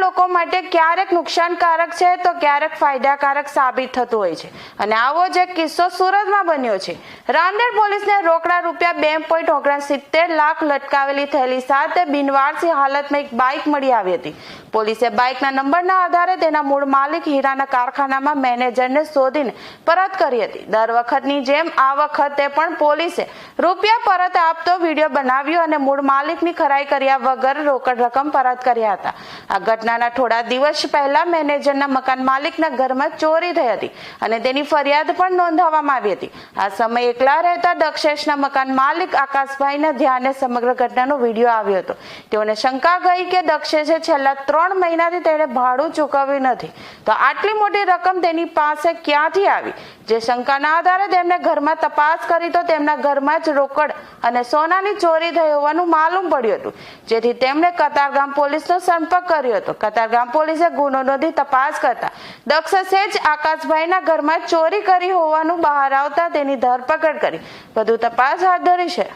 લોકો માટે ક્યારેક નુકસાનકારક છે તો ક્યારેક ફાયદાકારક સાબિત થતું હોય છે. અને આવો જ એક કિસ્સો સુરતમાં બન્યો છે. રાંદેર પોલીસને રોકડા રૂપિયા બે પોઈન્ટ ઓગણસિત્તેર લાખ લટકાવેલી થયેલી સાથે બિનવારસી હાલતમાં એક બાઇક મળી આવી હતી. પોલીસે બાઇકના નંબરના આધારે તેના મૂળ માલિક હીરાના કારખાનામાં મેનેજરને શોધીને પરત કરી હતી. દર વખતની જેમ આ વખતે પણ પોલીસે રૂપિયા પરત આપતો વીડિયો બનાવ્યો અને મૂળ માલિકની ખરાઈ કર્યા વગર રોકડ રકમ પરત કર્યા હતા. આ ઘટનાના થોડા દિવસ પહેલા મેનેજરના મકાન માલિકના ઘરમાં ચોરી થઈ હતી અને તેની ફરિયાદ પણ નોંધાવવામાં આવી હતી. આ સમયે એકલા રહેતા દક્ષેશના મકાન માલિક આકાશભાઈના ધ્યાને સમગ્ર ઘટનાનો વીડિયો આવ્યો હતો. તેઓને શંકા ગઈ કે દક્ષેશે છેલ્લા ત્રણ મહિનાથી તેણે ભાડું ચૂકવ્યું નથી. તો આટલી મોટી રકમ તેની પાસે ક્યાંથી આવી? જે શંકાના આધારે તેમને ઘરમાં તપાસ કરી તો તેમના ઘરમાં જ રોકડ અને સોનાની ચોરી થઈ હોવાનું માલુમ પડ્યું હતું. જેથી તેમણે કતારગામ પોલીસનો સંપર્ક કર્યો હતો. કતારગામ પોલીસે ગુનો નોંધી તપાસ કરતા દક્ષસે જ આકાશભાઈના ઘરમાં ચોરી કરી હોવાનું બહાર આવતા તેની ધરપકડ કરી. વધુ તપાસ હાથ ધરી છે.